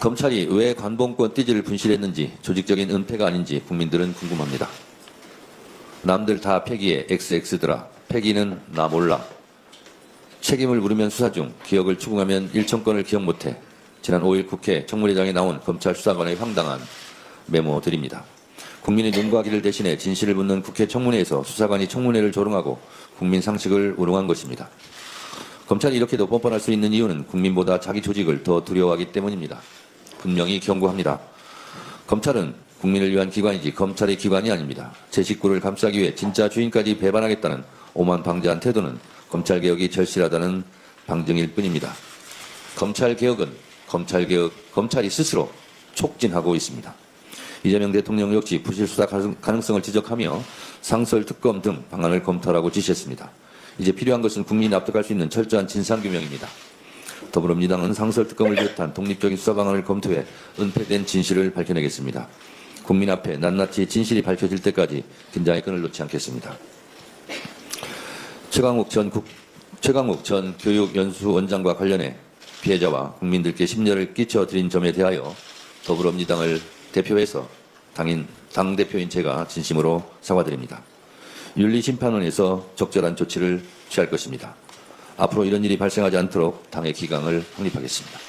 검찰이 왜 관봉권 띠지를 분실했는지 조직적인 은폐가 아닌지 국민들은 궁금합니다. 남들 다 폐기해 XX더라. 폐기는 나 몰라. 책임을 물으면 수사 중, 기억을 추궁하면 일천건을 기억 못해. 지난 5일 국회 청문회장에 나온 검찰 수사관의 황당한 메모들입니다. 국민의 눈과 귀를 대신해 진실을 묻는 국회 청문회에서 수사관이 청문회를 조롱하고 국민 상식을 우롱한 것입니다. 검찰이 이렇게도 뻔뻔할 수 있는 이유는 국민보다 자기 조직을 더 두려워하기 때문입니다. 분명히 경고합니다. 검찰은 국민을 위한 기관이지 검찰의 기관이 아닙니다. 제 식구를 감싸기 위해 진짜 주인까지 배반하겠다는 오만 방자한 태도는 검찰개혁이 절실하다는 방증일 뿐입니다. 검찰개혁은 검찰개혁, 검찰이 스스로 촉진하고 있습니다. 이재명 대통령 역시 부실수사 가능성을 지적하며 상설특검 등 방안을 검토하라고 지시했습니다. 이제 필요한 것은 국민이 납득할 수 있는 철저한 진상규명입니다. 더불어민주당은 상설특검을 비롯한 독립적인 수사 방안을 검토해 은폐된 진실을 밝혀내겠습니다. 국민 앞에 낱낱이 진실이 밝혀질 때까지 긴장의 끈을 놓지 않겠습니다. 최강욱 전, 국, 최강욱 전 교육연수원장과 관련해 피해자와 국민들께 심려를 끼쳐드린 점에 대하여 더불어민주당을 대표해서 당인, 당대표인 제가 진심으로 사과드립니다. 윤리심판원에서 적절한 조치를 취할 것입니다. 앞으로 이런 일이 발생하지 않도록 당의 기강을 확립하겠습니다.